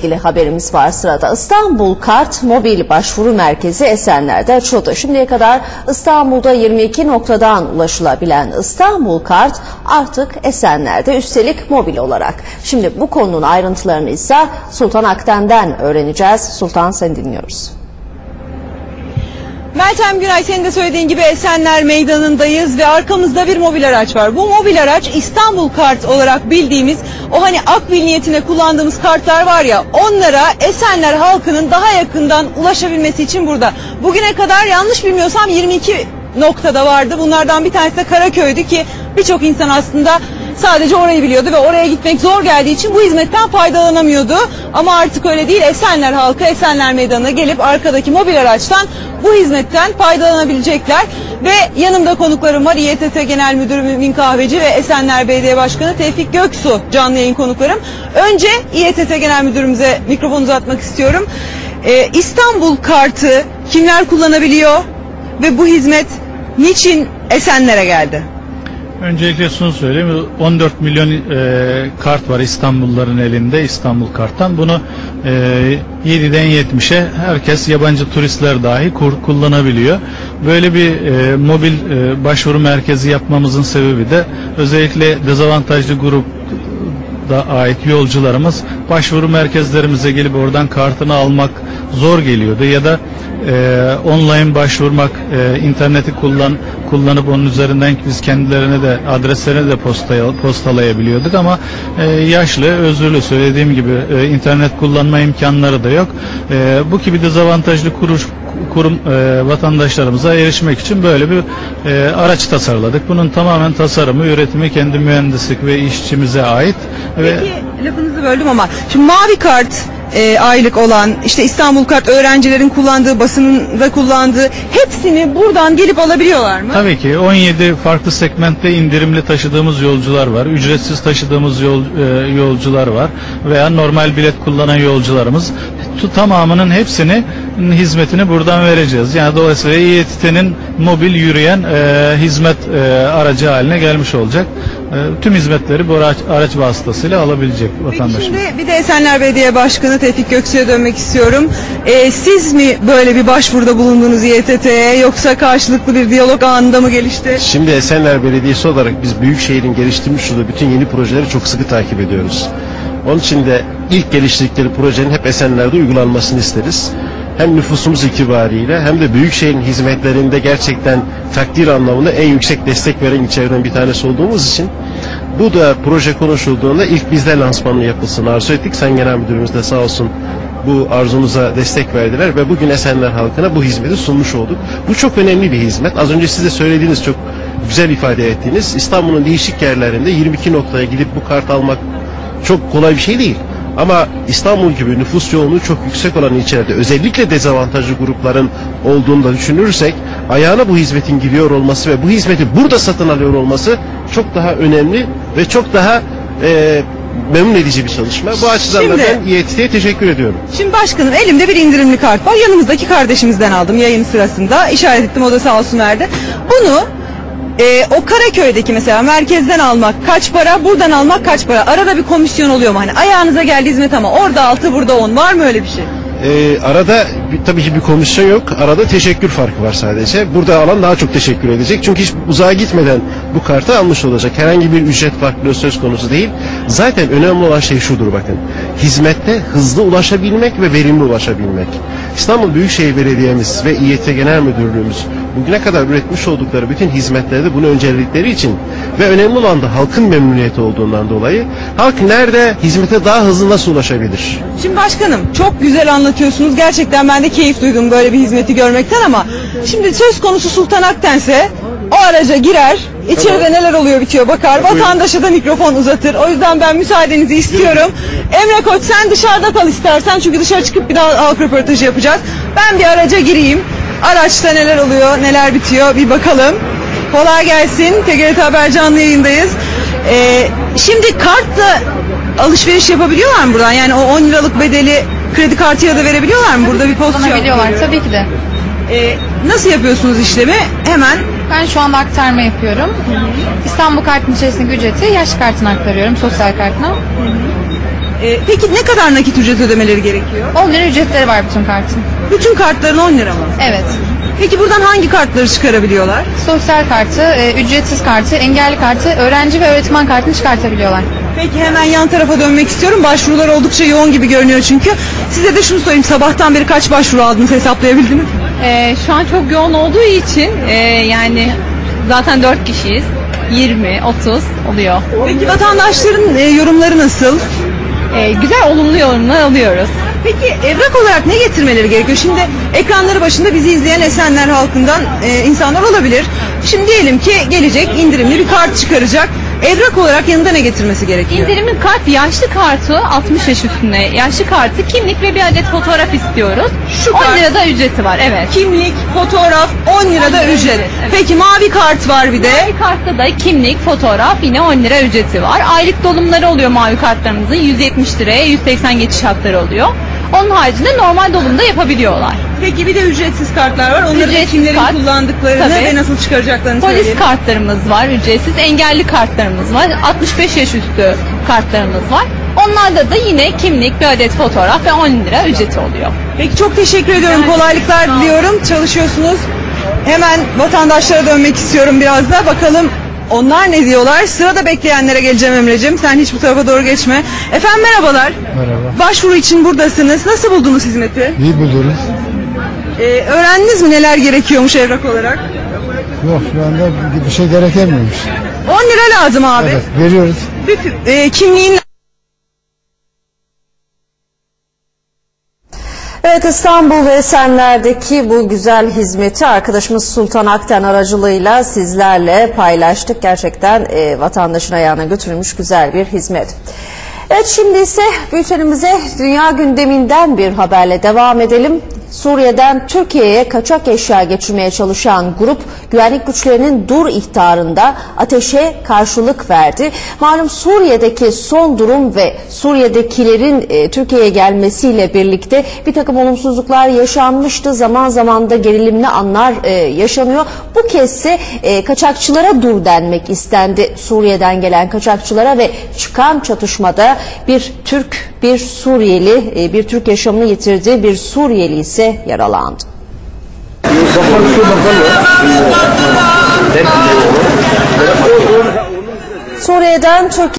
ilgili haberimiz var sırada. İstanbul Kart Mobil Başvuru Merkezi Esenler'de açıldı. Şimdiye kadar İstanbul'da 22 noktadan ulaşılabilen İstanbul Kart artık Esenler'de üstelik mobil olarak. Şimdi bu konunun ayrıntılarını ise Sultan Akten'den öğreneceğiz. Sultan seni dinliyoruz. Meltem Günay senin de söylediğin gibi Esenler Meydanı'ndayız ve arkamızda bir mobil araç var. Bu mobil araç İstanbul kart olarak bildiğimiz o hani akbil niyetine kullandığımız kartlar var ya onlara Esenler halkının daha yakından ulaşabilmesi için burada. Bugüne kadar yanlış bilmiyorsam 22 noktada vardı. Bunlardan bir tanesi de Karaköy'dü ki birçok insan aslında sadece orayı biliyordu ve oraya gitmek zor geldiği için bu hizmetten faydalanamıyordu. Ama artık öyle değil. Esenler halkı Esenler Meydanı'na gelip arkadaki mobil araçtan bu hizmetten faydalanabilecekler. Ve yanımda konuklarım var. İETT Genel Müdürü Mümin Kahveci ve Esenler Belediye Başkanı Tevfik Göksu canlı yayın konuklarım. Önce İETT Genel Müdürümüze mikrofon uzatmak istiyorum. Ee, İstanbul kartı kimler kullanabiliyor ve bu hizmet niçin Esenler'e geldi? Öncelikle şunu söyleyeyim. 14 milyon e, kart var İstanbulluların elinde İstanbul karttan. Bunu e, 7'den 70'e herkes yabancı turistler dahi kur, kullanabiliyor. Böyle bir e, mobil e, başvuru merkezi yapmamızın sebebi de özellikle dezavantajlı grup da ait yolcularımız başvuru merkezlerimize gelip oradan kartını almak zor geliyordu ya da e, online başvurmak, e, interneti kullan kullanıp onun üzerinden biz kendilerine de adreslerine de postaya, postalayabiliyorduk ama e, yaşlı, özürlü söylediğim gibi e, internet kullanma imkanları da yok. E, bu gibi dezavantajlı kuruş kurum e, vatandaşlarımıza erişmek için böyle bir e, araç tasarladık. Bunun tamamen tasarımı, üretimi kendi mühendislik ve işçimize ait. Ve Peki lafınızı böldüm ama şimdi mavi kart e, aylık olan işte İstanbul kart öğrencilerin kullandığı basınında kullandığı hepsini buradan gelip alabiliyorlar mı? Tabii ki 17 farklı segmentte indirimli taşıdığımız yolcular var. Ücretsiz taşıdığımız yol, e, yolcular var. Veya normal bilet kullanan yolcularımız. Tamamının hepsini hizmetini buradan vereceğiz. Yani dolayısıyla İETT'nin mobil yürüyen e, hizmet e, aracı haline gelmiş olacak. E, tüm hizmetleri bu araç, araç vasıtasıyla alabilecek vatandaşımız. şimdi bir de Esenler Belediye Başkanı Tevfik Göksu'ya dönmek istiyorum. E, siz mi böyle bir başvuruda bulundunuz İETT'ye yoksa karşılıklı bir diyalog anında mı gelişti? Şimdi Esenler Belediyesi olarak biz Büyükşehir'in geliştirmiş olduğu bütün yeni projeleri çok sıkı takip ediyoruz. Onun için de ilk geliştirdikleri projenin hep Esenler'de uygulanmasını isteriz. Hem nüfusumuz itibariyle hem de Büyükşehir'in hizmetlerinde gerçekten takdir anlamında en yüksek destek veren içeriden bir tanesi olduğumuz için bu da proje konuşulduğunda ilk bizde lansmanı yapılsın arzu ettik. Sen Genel Müdürümüz de sağ olsun bu arzumuza destek verdiler ve bugün Esenler halkına bu hizmeti sunmuş olduk. Bu çok önemli bir hizmet. Az önce size söylediğiniz çok güzel ifade ettiğiniz İstanbul'un değişik yerlerinde 22 noktaya gidip bu kart almak çok kolay bir şey değil. Ama İstanbul gibi nüfus yoğunluğu çok yüksek olan ilçelerde özellikle dezavantajlı grupların olduğunu da düşünürsek ayağına bu hizmetin giriyor olması ve bu hizmeti burada satın alıyor olması çok daha önemli ve çok daha e, memnun edici bir çalışma. Bu açıdan da Şimdi- ben İETT'ye teşekkür ediyorum. Şimdi başkanım elimde bir indirimli kart var. Yanımızdaki kardeşimizden aldım yayın sırasında. İşaret ettim o da sağ olsun verdi. Bunu e, o Karaköy'deki mesela merkezden almak kaç para, buradan almak kaç para? Arada bir komisyon oluyor mu? Hani ayağınıza geldi hizmet ama orada altı burada on var mı öyle bir şey? Ee, arada bir, tabii ki bir komisyon yok. Arada teşekkür farkı var sadece. Burada alan daha çok teşekkür edecek. Çünkü hiç uzağa gitmeden bu kartı almış olacak. Herhangi bir ücret farklılığı söz konusu değil. Zaten önemli olan şey şudur bakın. Hizmette hızlı ulaşabilmek ve verimli ulaşabilmek. İstanbul Büyükşehir Belediye'miz ve İET Genel Müdürlüğümüz bugüne kadar üretmiş oldukları bütün hizmetlerde bunu öncelikleri için ve önemli olan da halkın memnuniyeti olduğundan dolayı halk nerede hizmete daha hızlı nasıl ulaşabilir? Şimdi başkanım çok güzel anlatıyorsunuz. Gerçekten ben de keyif duydum böyle bir hizmeti görmekten ama şimdi söz konusu Sultan Aktense o araca girer, içeride neler oluyor bitiyor bakar, vatandaşa da mikrofon uzatır. O yüzden ben müsaadenizi istiyorum. Emre Koç sen dışarıda kal istersen çünkü dışarı çıkıp bir daha halk röportajı yapacağız. Ben bir araca gireyim. Araçta neler oluyor, neler bitiyor bir bakalım. Kolay gelsin. TGRT Haber canlı yayındayız. Ee, şimdi kartla alışveriş yapabiliyorlar mı buradan? Yani o 10 liralık bedeli kredi kartıyla da verebiliyorlar mı? Burada bir pozisyon. Kullanabiliyorlar tabii ki de. Ee, nasıl yapıyorsunuz işlemi? Hemen Ben şu anda aktarma yapıyorum. İstanbul kartın içerisindeki ücreti yaş kartına aktarıyorum, sosyal kartına. E, peki ne kadar nakit ücret ödemeleri gerekiyor? 10 lira ücretleri var bütün kartın. Bütün kartların 10 lira mı? Evet. Peki buradan hangi kartları çıkarabiliyorlar? Sosyal kartı, e, ücretsiz kartı, engelli kartı, öğrenci ve öğretmen kartını çıkartabiliyorlar. Peki hemen yan tarafa dönmek istiyorum. Başvurular oldukça yoğun gibi görünüyor çünkü. Size de şunu sorayım. Sabahtan beri kaç başvuru aldınız hesaplayabildiniz mi? Ee, şu an çok yoğun olduğu için e, yani zaten 4 kişiyiz. 20, 30 oluyor. Peki vatandaşların e, yorumları nasıl? Ee, güzel olumlu yorumlar alıyoruz. Peki evrak olarak ne getirmeleri gerekiyor? Şimdi ekranları başında bizi izleyen Esenler halkından e, insanlar olabilir. Şimdi diyelim ki gelecek indirimli bir kart çıkaracak. Evrak olarak yanında ne getirmesi gerekiyor? İndirimli kart yaşlı kartı 60 yaş üstüne yaşlı kartı kimlik ve bir adet fotoğraf istiyoruz. Şu 10 kart- lirada ücreti var evet. Kimlik, fotoğraf 10 lirada lira ücret. ücret, evet. Peki mavi kart var bir de. Mavi kartta da kimlik, fotoğraf yine 10 lira ücreti var. Aylık dolumları oluyor mavi kartlarımızın 170 liraya 180 geçiş hakları oluyor. Onun haricinde normal dolumda yapabiliyorlar. Peki bir de ücretsiz kartlar var. Onları Ücretsiz kimlerin kart. kullandıklarını Tabii. ve nasıl çıkaracaklarını Polis söyleyelim. kartlarımız var ücretsiz, engelli kartlarımız var, 65 yaş üstü kartlarımız var. Onlarda da yine kimlik, bir adet fotoğraf ve 10 lira ücreti oluyor. Peki çok teşekkür ediyorum. Kolaylıklar diliyorum. Çalışıyorsunuz. Hemen vatandaşlara dönmek istiyorum biraz da. Bakalım onlar ne diyorlar? Sırada bekleyenlere geleceğim Emre'cim. Sen hiç bu tarafa doğru geçme. Efendim merhabalar. Merhaba. Başvuru için buradasınız. Nasıl buldunuz hizmeti? İyi buldunuz. Ee, öğrendiniz mi neler gerekiyormuş evrak olarak? Yok şu anda bir- bir şey gerekemiyormuş. 10 lira lazım abi. Evet veriyoruz. Bir, e, kimliğin Evet İstanbul ve Esenler'deki bu güzel hizmeti arkadaşımız Sultan Akten aracılığıyla sizlerle paylaştık. Gerçekten e, vatandaşın ayağına götürülmüş güzel bir hizmet. Evet şimdi ise bültenimize dünya gündeminden bir haberle devam edelim. Suriye'den Türkiye'ye kaçak eşya geçirmeye çalışan grup güvenlik güçlerinin dur ihtarında ateşe karşılık verdi. Malum Suriye'deki son durum ve Suriye'dekilerin e, Türkiye'ye gelmesiyle birlikte bir takım olumsuzluklar yaşanmıştı. Zaman zaman da gerilimli anlar e, yaşanıyor. Bu kezde e, kaçakçılara dur denmek istendi. Suriye'den gelen kaçakçılara ve çıkan çatışmada bir Türk, bir Suriyeli, e, bir Türk yaşamını yitirdi. Bir Suriyeli ise yaralandı. Suriye'den Türkiye